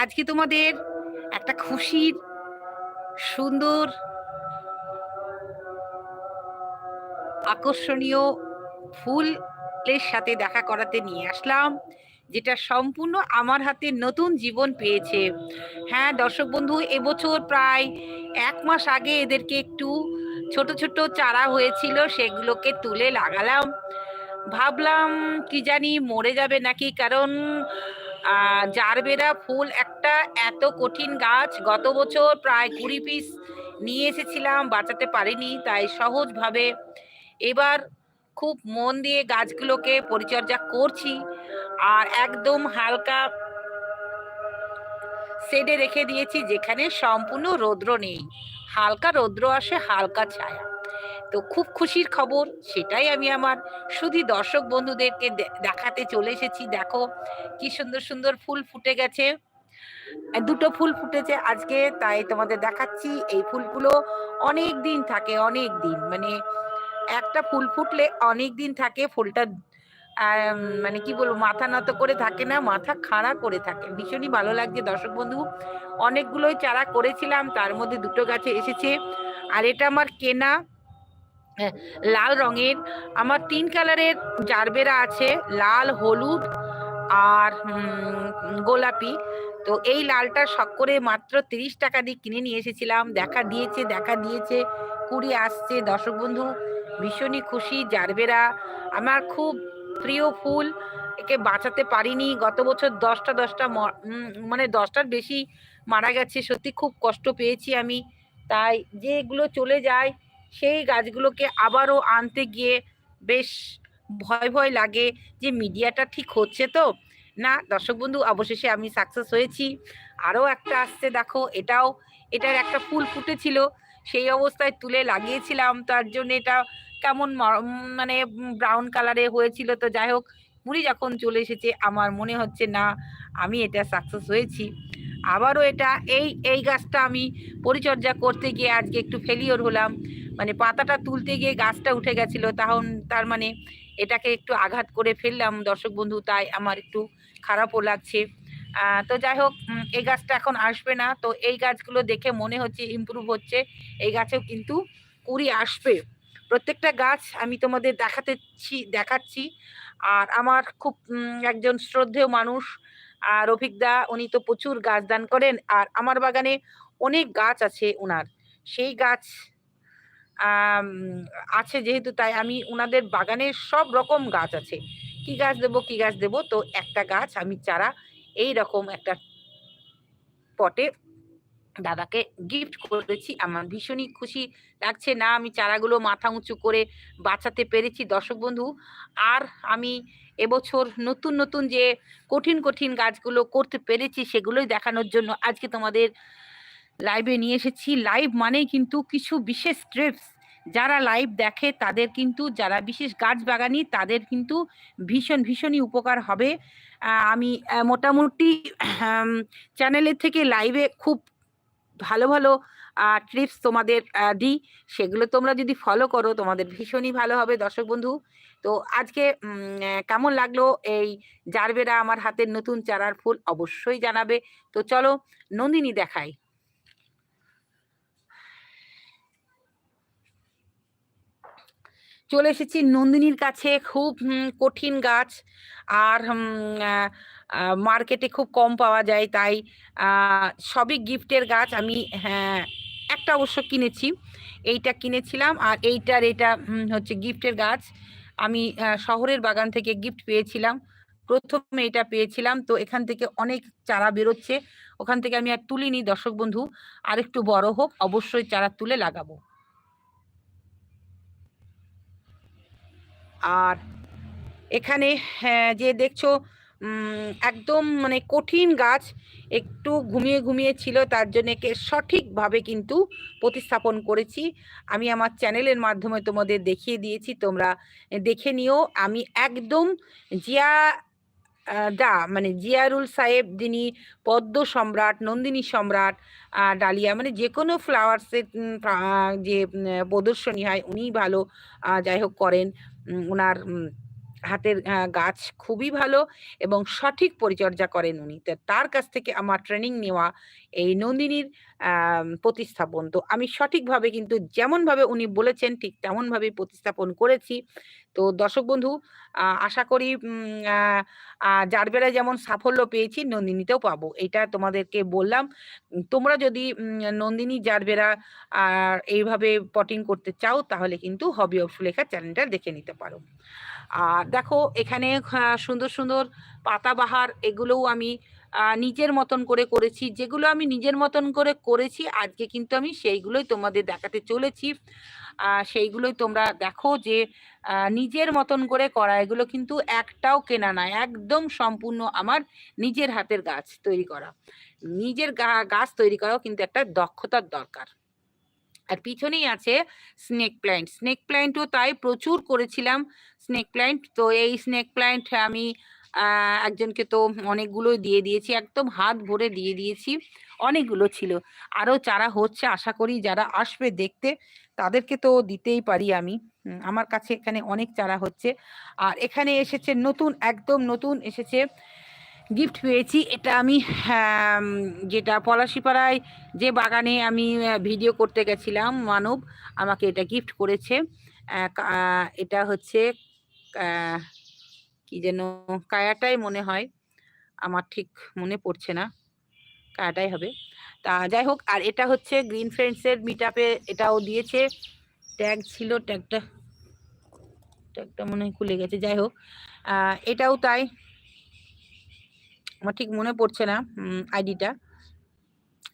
আজকে তোমাদের একটা খুশির, সুন্দর, আকর্ষণীয় ফুলের সাথে দেখা করাতে নিয়ে আসলাম, যেটা সম্পূর্ণ আমার হাতে নতুন জীবন পেয়েছে। হ্যাঁ দর্শক বন্ধু, এবছর প্রায় এক মাস আগে এদেরকে একটু ছোট ছোট চারা হয়েছিল, সেগুলোকে তুলে লাগালাম। ভাবলাম কি জানি মরে যাবে নাকি, কারণ জারবেরা ফুল একটা এত কঠিন গাছ, গত বছর প্রায় কুড়ি পিস নিয়ে এসেছিলাম, বাঁচাতে পারিনি, তাই সহজভাবে এবার খুব মন দিয়ে গাছগুলোকে পরিচর্যা করছি। আর একদম হালকা শেডে রেখে দিয়েছি, যেখানে সম্পূর্ণ রৌদ্র নেই। হালকা রৌদ্র আসে, হালকা ছায়া। তো খুব খুশির খবর, সেটাই আমি আমার শুধু দর্শক বন্ধুদেরকে দেখাতে চলে এসেছি। দেখো কি সুন্দর সুন্দর ফুল ফুটে গেছে। দুটো ফুল ফুটেছে আজকে, তাই তোমাদের দেখাচ্ছি। এই ফুলগুলো অনেক দিন থাকে, অনেক দিন। মানে একটা ফুল ফুটলে অনেক দিন থাকে, ফুলটা মানে কি বলব, মাথা নত করে থাকে না, মাথা খাড়া করে থাকে। ভীষণই ভালো লাগছে দর্শক বন্ধু। অনেকগুলোই চারা করেছিলাম, তার মধ্যে দুটো গাছে এসেছে। আর এটা আমার কেনা লাল রঙের। আমার তিন কালারের জারবেরা আছে, লাল, হলুদ আর গোলাপি। তো এই লালটা শখ করে মাত্র তিরিশ টাকা দিয়ে কিনে নিয়ে এসেছিলাম। দেখা দিয়েছে দেখা দিয়েছে, কুড়ি আসছে। দর্শক বন্ধু, ভীষণই খুশি জারবেরা। আমার খুব প্রিয় ফুল, একে বাঁচাতে পারিনি। গত বছর দশটা দশটা মানে দশটার বেশি মারা গেছে। সত্যি খুব কষ্ট পেয়েছি আমি। তাই যেগুলো চলে যায় সেই গাছগুলোকে আবারও আনতে গিয়ে বেশ ভয় ভয় লাগে যে মিডিয়াটা ঠিক হচ্ছে তো। না, দর্শক বন্ধু, অবশেষে আমি সাকসেস হয়েছি। আরও একটা আসছে, দেখো, এটাও, এটার একটা ফুল ফুটেছিল। সেই অবস্থায় তুলে লাগিয়েছিলাম, তার জন্য এটা কেমন মানে ব্রাউন কালারে হয়েছিল। তো যাই হোক, মুড়ি যখন চলে এসেছে, আমার মনে হচ্ছে, না, আমি এটা সাকসেস হয়েছি। আবারও এটা, এই এই গাছটা আমি পরিচর্যা করতে গিয়ে আজকে একটু ফেলিওর হলাম। মানে পাতাটা তুলতে গিয়ে গাছটা উঠে গেছিল, তখন তার মানে এটাকে একটু আঘাত করে ফেললাম। দর্শক বন্ধু, তাই আমার একটু খারাপও লাগছে। তো যাই হোক এই গাছটা এখন আসবে না। তো এই গাছগুলো দেখে মনে হচ্ছে ইমপ্রুভ হচ্ছে। এই গাছেও কিন্তু কুড়ি আসবে। প্রত্যেকটা গাছ আমি তোমাদের দেখাতেছি, দেখাচ্ছি। আর আমার খুব একজন শ্রদ্ধেয় মানুষ আর রফিকদা উনি তো প্রচুর গাছ দান করেন। আর আমার বাগানে অনেক গাছ আছে ওনার সেই গাছ আছে যেহেতু, তাই আমি ওনাদের বাগানে সব রকম গাছ আছে। কি গাছ দেব, কি গাছ দেব, তো একটা গাছ আমি চারা এই রকম একটা পটে দাদাকে গিফট করেছি। আমার ভীষণই খুশি লাগছে। না, আমি চারাগুলো মাথা উঁচু করে বাঁচাতে পেরেছি। দর্শক বন্ধু, আর আমি এবছর নতুন নতুন যে কঠিন কঠিন গাছগুলো করতে পেরেছি, সেগুলোই দেখানোর জন্য আজকে তোমাদের লাইভে নিয়ে এসেছি। লাইভ মানেই কিন্তু কিছু বিশেষ ট্রিপস যারা লাইভ দেখে, তাদের কিন্তু, যারা বিশেষ গাছ বাগানি, তাদের কিন্তু ভীষণ, ভীষণই উপকার হবে। আমি মোটামুটি চ্যানেলের থেকে লাইভে খুব ভালো ভালো ট্রিপস তোমাদের দিই। সেগুলো তোমরা যদি ফলো করো, তোমাদের ভীষণই ভালো হবে দর্শক বন্ধু। তো আজকে কেমন লাগল? এই জারবেরা আমার হাতের নতুন চারার ফুল অবশ্যই জানাবে। তো চলো নন্দিনী দেখাই চলে এসেছি নন্দিনীর কাছে। খুব কঠিন গাছ। আর মার্কেটে খুব কম পাওয়া যায়, তাই সবই গিফটের গাছ। আমি হ্যাঁ একটা অবশ্য কিনেছি। এইটা কিনেছিলাম আর এইটার এটা হচ্ছে গিফটের গাছ। আমি শহরের বাগান থেকে গিফট পেয়েছিলাম। প্রথমে এটা পেয়েছিলাম। তো এখান থেকে অনেক চারা বেরোচ্ছে। ওখান থেকে আমি আর তুলিনি, দর্শক বন্ধু। আর একটু বড় হোক, অবশ্যই চারা তুলে লাগাবো। আর এখানে হ্যাঁ, যে দেখছ একদম মানে কঠিন গাছ একটু ঘুমিয়ে ঘুমিয়ে ছিল তার জন্য একে সঠিকভাবে কিন্তু প্রতিস্থাপন করেছি। আমি আমার চ্যানেলের মাধ্যমে তোমাদের দেখিয়ে দিয়েছি তোমরা দেখে নিও। আমি একদম জিয়া দা মানে জিয়ারুল সাহেব, যিনি পদ্ম সম্রাট, নন্দিনী সম্রাট ডালিয়া মানে যে কোনো ফ্লাওয়ার্সের যে প্রদর্শনী হয় উনি ভালো যাই হোক করেন ওনার হাতের গাছ খুবই ভালো এবং সঠিক পরিচর্যা করেন উনি। তো তার কাছ থেকে আমার ট্রেনিং নেওয়া এই নন্দিনীর প্রতিস্থাপন। তো আমি সঠিকভাবে কিন্তু যেমনভাবে উনি বলেছেন ঠিক তেমনভাবে প্রতিস্থাপন করেছি। তো দর্শক বন্ধু আশা করি উম, আহ, আহ, জারবেরা যেমন সাফল্য পেয়েছি নন্দিনীতেও পাবো। এটা তোমাদেরকে বললাম। তোমরা যদি নন্দিনী জারবেরা এইভাবে পটিং করতে চাও তাহলে কিন্তু হবি অফ সুলেখা চ্যানেলটা দেখে নিতে পারো। আর দেখো এখানে সুন্দর সুন্দর পাতাবাহার এগুলোও আমি নিজের মতন করে করেছি। যেগুলো আমি নিজের মতন করে করেছি, আজকে কিন্তু আমি সেইগুলোই তোমাদের দেখাতে চলেছি। সেইগুলোই তোমরা দেখো যে নিজের মতন করে করা, এগুলো কিন্তু একটাও কেনা নয় একদম সম্পূর্ণ আমার নিজের হাতের গাছ তৈরি করা। নিজের গাছ তৈরি করাও কিন্তু একটা দক্ষতার দরকার। আর পিছনেই আছে স্নেক প্ল্যান্ট স্নেক প্ল্যান্টও তাই প্রচুর করেছিলাম স্নেক প্ল্যান্ট তো এই স্নেক প্ল্যান্ট আমি একজনকে তো অনেকগুলোই দিয়ে দিয়েছি, একদম হাত ভরে দিয়ে দিয়েছি, অনেকগুলো ছিল। আরও চারা হচ্ছে, আশা করি যারা আসবে দেখতে, তাদেরকে তো দিতেই পারি আমি। আমার কাছে এখানে অনেক চারা হচ্ছে। আর এখানে এসেছে নতুন, একদম নতুন এসেছে গিফট পেয়েছি। এটা আমি যেটা পলাশিপাড়ায় যে বাগানে আমি ভিডিও করতে গেছিলাম, মানব, আমাকে এটা গিফট করেছে। এটা হচ্ছে কি যেন, কায়াটাই মনে হয়। আমার ঠিক মনে পড়ছে না, কায়াটাই হবে। তা যাই হোক, আর এটা হচ্ছে গ্রিন ফ্রেন্ডসের মিট আপে এটাও দিয়েছে। ট্যাগ ছিল ট্যাগটা ট্যাগটা মনে হয় খুলে গেছে, যাই হোক। এটাও তাই। আমার ঠিক মনে পড়ছে না আইডিটা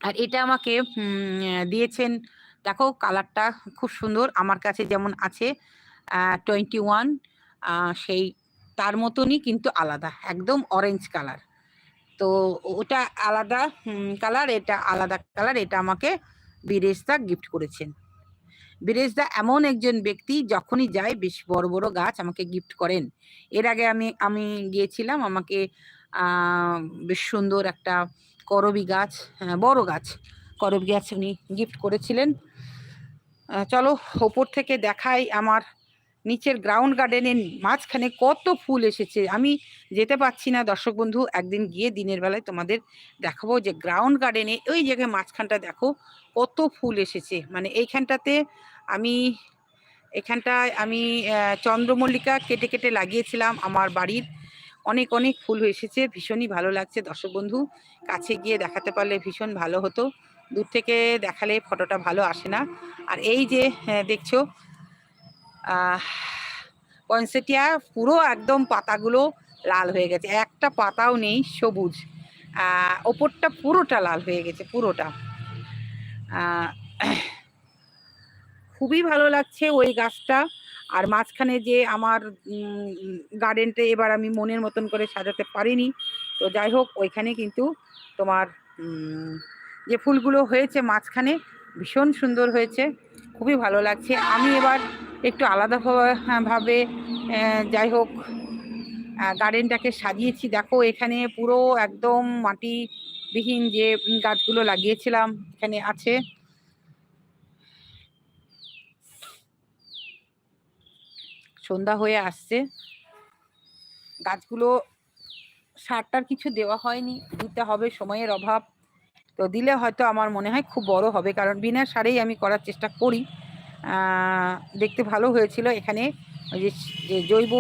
আর এটা আমাকে দিয়েছেন, দেখো কালারটা খুব সুন্দর, আমার কাছে যেমন আছে টোয়েন্টি ওয়ান সেই, তার মতনই কিন্তু আলাদা, একদম অরেঞ্জ কালার তো ওটা আলাদা কালার এটা আলাদা কালার এটা আমাকে বীরেশদা গিফট করেছেন। বীরেশদা এমন একজন ব্যক্তি, যখনই যায় বেশ বড় বড় গাছ আমাকে গিফট করেন। এর আগে আমি আমি গিয়েছিলাম, আমাকে বেশ সুন্দর একটা করবি গাছ হ্যাঁ, বড় গাছ। করবি গাছ উনি গিফট করেছিলেন। চলো ওপর থেকে দেখাই আমার নিচের গ্রাউন্ড গার্ডেনের মাঝখানে কত ফুল এসেছে। আমি যেতে পারছি না দর্শক বন্ধু একদিন গিয়ে দিনের বেলায় তোমাদের দেখাবো যে গ্রাউন্ড গার্ডেনে ওই জায়গায় মাঝখানটা দেখো কত ফুল এসেছে। মানে এইখানটাতে আমি এখানটায় আমি চন্দ্রমল্লিকা কেটে কেটে লাগিয়েছিলাম আমার বাড়ির। অনেক অনেক ফুল এসেছে ভীষণই ভালো লাগছে। দর্শক বন্ধু কাছে গিয়ে দেখাতে পারলে ভীষণ ভালো হতো। দূর থেকে দেখালে ফটোটা ভালো আসে না। আর এই যে হ্যাঁ, দেখছ পয়েন্সেটিয়া পুরো একদম পাতাগুলো লাল হয়ে গেছে। একটা পাতাও নেই সবুজ। ওপরটা পুরোটা লাল হয়ে গেছে পুরোটা। খুবই ভালো লাগছে ওই গাছটা। আর মাঝখানে যে আমার গার্ডেনটা এবার আমি মনের মতন করে সাজাতে পারিনি। তো যাই হোক, ওইখানে কিন্তু তোমার যে ফুলগুলো হয়েছে মাঝখানে ভীষণ সুন্দর হয়েছে, খুবই ভালো লাগছে। আমি এবার একটু আলাদাভাবে যাই হোক গার্ডেনটাকে সাজিয়েছি। দেখো, এখানে পুরো একদম মাটিবিহীন যে গাছগুলো লাগিয়েছিলাম, এখানে আছে। সন্ধ্যা হয়ে আসছে। গাছগুলো সারটার কিছু দেওয়া হয়নি, দিতে হবে সময়ের অভাব। তো দিলে হয়তো আমার মনে হয় খুব বড় হবে, কারণ বিনা সারেই আমি করার চেষ্টা করি। দেখতে ভালো হয়েছিল এখানে। যে জৈব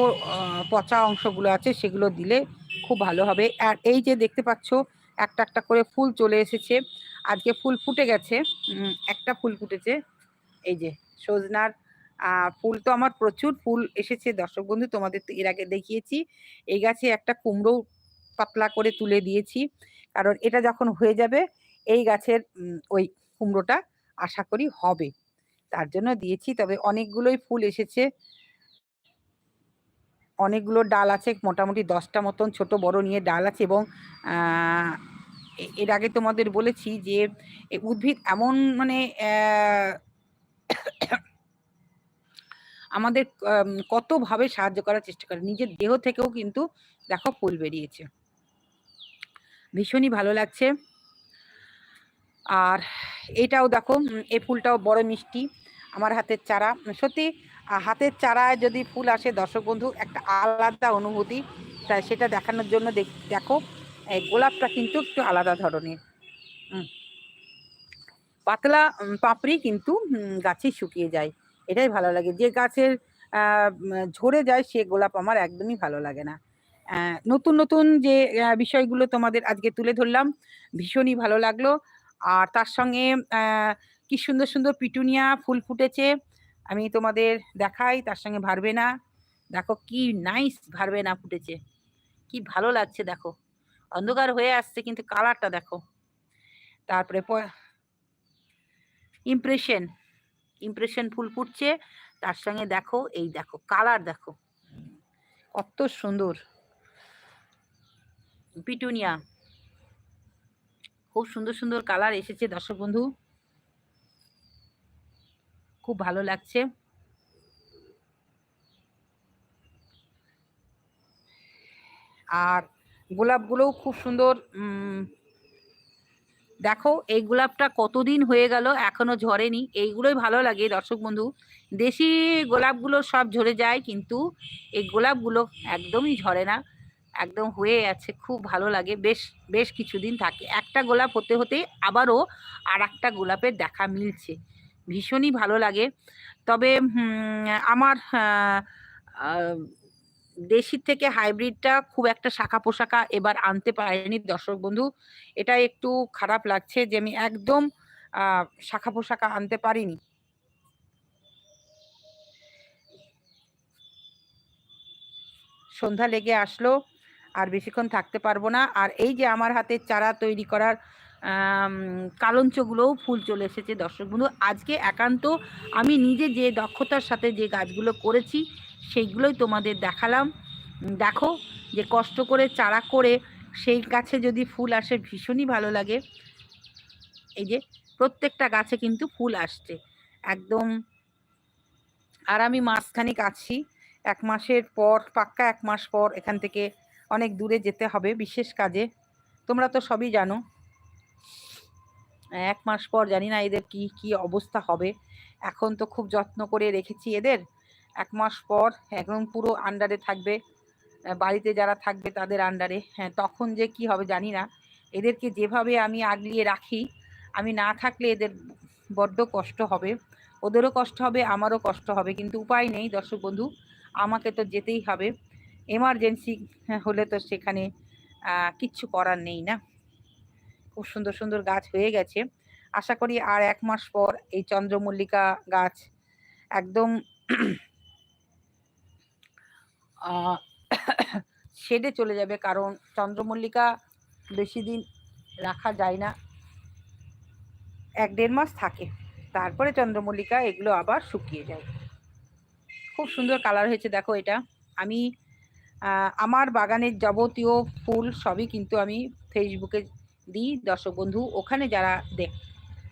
পচা অংশগুলো আছে সেগুলো দিলে খুব ভালো হবে। আর এই যে দেখতে পাচ্ছ, একটা একটা করে ফুল চলে এসেছে। আজকে ফুল ফুটে গেছে। একটা ফুল ফুটেছে। এই যে সজনার ফুল তো আমার প্রচুর ফুল এসেছে। দর্শক বন্ধু, তোমাদের এর আগে দেখিয়েছি। এই গাছে একটা কুমড়ো পাতলা করে তুলে দিয়েছি। কারণ এটা যখন হয়ে যাবে, এই গাছের ওই কুমড়োটা আশা করি হবে। তার জন্য দিয়েছি। তবে অনেকগুলোই ফুল এসেছে। অনেকগুলো ডাল আছে, মোটামুটি দশটা মতন ছোট বড় নিয়ে ডাল আছে এবং এর আগে তোমাদের বলেছি যে উদ্ভিদ এমন মানে আমাদের কতভাবে সাহায্য করার চেষ্টা করে। নিজের দেহ থেকেও কিন্তু দেখো ফুল বেরিয়েছে। ভীষণই ভালো লাগছে। আর এটাও দেখো এই ফুলটাও বড় মিষ্টি, আমার হাতের চারা। সত্যি হাতের চারায় যদি ফুল আসে, দর্শক বন্ধু, একটা আলাদা অনুভূতি। তাই সেটা দেখানোর জন্য দেখো এই গোলাপটা কিন্তু একটু আলাদা ধরনের। পাতলা পাপড়ি কিন্তু গাছে শুকিয়ে যায়। এটাই ভালো লাগে। যে গাছের ঝরে যায় সে গোলাপ আমার একদমই ভালো লাগে না। নতুন নতুন যে বিষয়গুলো তোমাদের আজকে তুলে ধরলাম, ভীষণই ভালো লাগল। আর তার সঙ্গে কি সুন্দর সুন্দর পিটুনিয়া ফুল ফুটেছে। আমি তোমাদের দেখাই, তার সঙ্গে ভারবে না। দেখো কি নাইস ভারবে না ফুটেছে। কি ভালো লাগছে, দেখো। অন্ধকার হয়ে আসছে, কিন্তু কালারটা দেখো। তারপরে ইমপ্রেশন ইমপ্রেশন ফুল ফুটছে। তার সঙ্গে দেখো, এই দেখো কালার দেখো। কত সুন্দর। পিটুনিয়া। খুব সুন্দর সুন্দর কালার এসেছে দর্শক বন্ধু। খুব ভালো লাগছে। আর গোলাপগুলোও খুব সুন্দর দেখো, এই গোলাপটা কতদিন হয়ে গেল, এখনও ঝরেনি। এইগুলোই ভালো লাগে দর্শক বন্ধু। দেশি গোলাপগুলো সব ঝরে যায়, কিন্তু এই গোলাপগুলো একদমই ঝরে না। একদম হয়ে আছে, খুব ভালো লাগে। বেশ বেশ কিছুদিন থাকে। একটা গোলাপ হতে হতে আবারও আর একটা গোলাপের দেখা মিলছে। ভীষণই ভালো লাগে। তবে আমার দেশির থেকে হাইব্রিডটা খুব একটা শাখা পোশাকা এবার আনতে পারেনি, দর্শক বন্ধু। এটা একটু খারাপ লাগছে যে আমি একদম শাখা পোশাকা আনতে পারিনি। সন্ধ্যা লেগে আসলো, আর বেশিক্ষণ থাকতে পারব না। আর এই যে আমার হাতে চারা তৈরি করার কালঞ্চগুলোও ফুল চলে এসেছে, দর্শক বন্ধু। আজকে একান্ত আমি নিজে যে দক্ষতার সাথে যে গাছগুলো করেছি সেইগুলোই তোমাদের দেখালাম। দেখো যে কষ্ট করে চারা করে সেই গাছে যদি ফুল আসে ভীষণই ভালো লাগে। এই যে প্রত্যেকটা গাছে কিন্তু ফুল আসছে। একদম আর আমি মাসখানিক আছি। এক মাসের পর, পাক্কা এক মাস পর এখান থেকে অনেক দূরে যেতে হবে বিশেষ কাজে। তোমরা তো সবই জানো। এক মাস পর জানি না এদের কি কি অবস্থা হবে। এখন তো খুব যত্ন করে রেখেছি এদের। এক মাস পর একদম পুরো আন্ডারে থাকবে। বাড়িতে যারা থাকবে তাদের আন্ডারে হ্যাঁ তখন যে কি হবে জানি না। এদেরকে যেভাবে আমি আগলিয়ে রাখি, আমি না থাকলে এদের বড্ড কষ্ট হবে। ওদেরও কষ্ট হবে, আমারও কষ্ট হবে। কিন্তু উপায় নেই দর্শক বন্ধু, আমাকে তো যেতেই হবে। এমার্জেন্সি হলে তো সেখানে কিচ্ছু করার নেই না। খুব সুন্দর সুন্দর গাছ হয়ে গেছে। আশা করি আর এক মাস পর এই চন্দ্রমল্লিকা গাছ একদম শেডে চলে যাবে, কারণ চন্দ্রমল্লিকা বেশি দিন রাখা যায় না। এক দেড় মাস থাকে, তারপরে চন্দ্রমল্লিকা এগুলো আবার শুকিয়ে যায়। খুব সুন্দর কালার হয়েছে, দেখো এটা। আমি আমার বাগানের যাবতীয় ফুল সবই কিন্তু আমি ফেসবুকে দিই, দর্শক বন্ধু। ওখানে যারা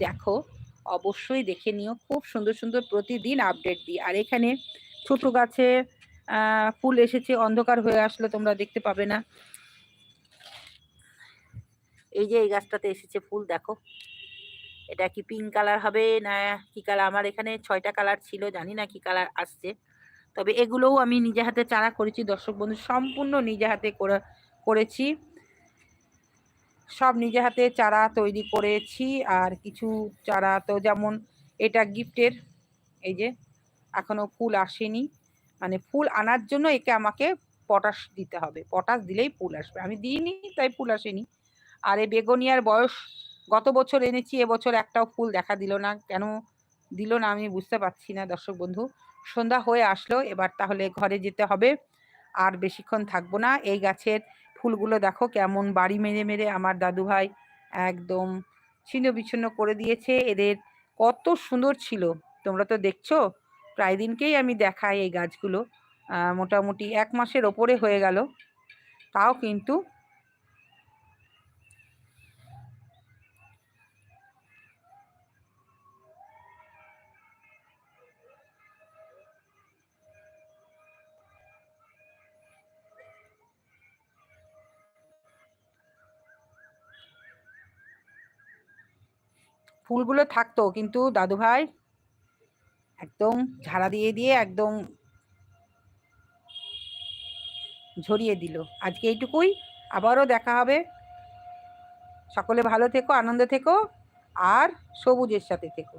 দেখো, অবশ্যই দেখে নিও। খুব সুন্দর সুন্দর প্রতিদিন আপডেট দিই। আর এখানে ছোট গাছে ফুল এসেছে, অন্ধকার হয়ে আসলে, তোমরা দেখতে পাবে না। এই যে এই গাছটাতে এসেছে ফুল, দেখো। এটা কি পিঙ্ক কালার হবে না কি কালার আমার এখানে ছয়টা কালার ছিল, জানি না কি কালার আসছে। তবে এগুলোও আমি নিজে হাতে চারা করেছি, দর্শক বন্ধু, সম্পূর্ণ নিজে হাতে করেছি। সব নিজে হাতে চারা তৈরি করেছি, আর কিছু চারা তো যেমন এটা গিফটের এই যে এখনও ফুল আসেনি। মানে ফুল আনার জন্য একে আমাকে পটাশ দিতে হবে। পটাশ দিলেই ফুল আসবে। আমি দিইনি, তাই ফুল আসেনি। আর এই বেগনিয়ার বয়স গত বছর এনেছি এবছর একটাও ফুল দেখা দিল না। কেন দিল না আমি বুঝতে পারছি না, দর্শক বন্ধু। সন্ধ্যা হয়ে আসলো, এবার তাহলে ঘরে যেতে হবে। আর বেশিক্ষণ থাকব না। এই গাছের ফুলগুলো দেখো কেমন বাড়ি মেরে মেরে আমার দাদু ভাই একদম ছিন্ন বিচ্ছিন্ন করে দিয়েছে। এদের কত সুন্দর ছিল। তোমরা তো দেখছ? প্রায় দিনকেই আমি দেখাই এই গাছগুলো। মোটামুটি এক মাসের ওপরে হয়ে গেল। তাও কিন্তু ফুলগুলো থাকতো, কিন্তু দাদু ভাই একদম ঝাড়া দিয়ে দিয়ে একদম ঝরিয়ে দিল। আজকে এইটুকুই। আবারও দেখা হবে। সকলে ভালো থেকো, আনন্দে থেকো, আর সবুজের সাথে থেকো।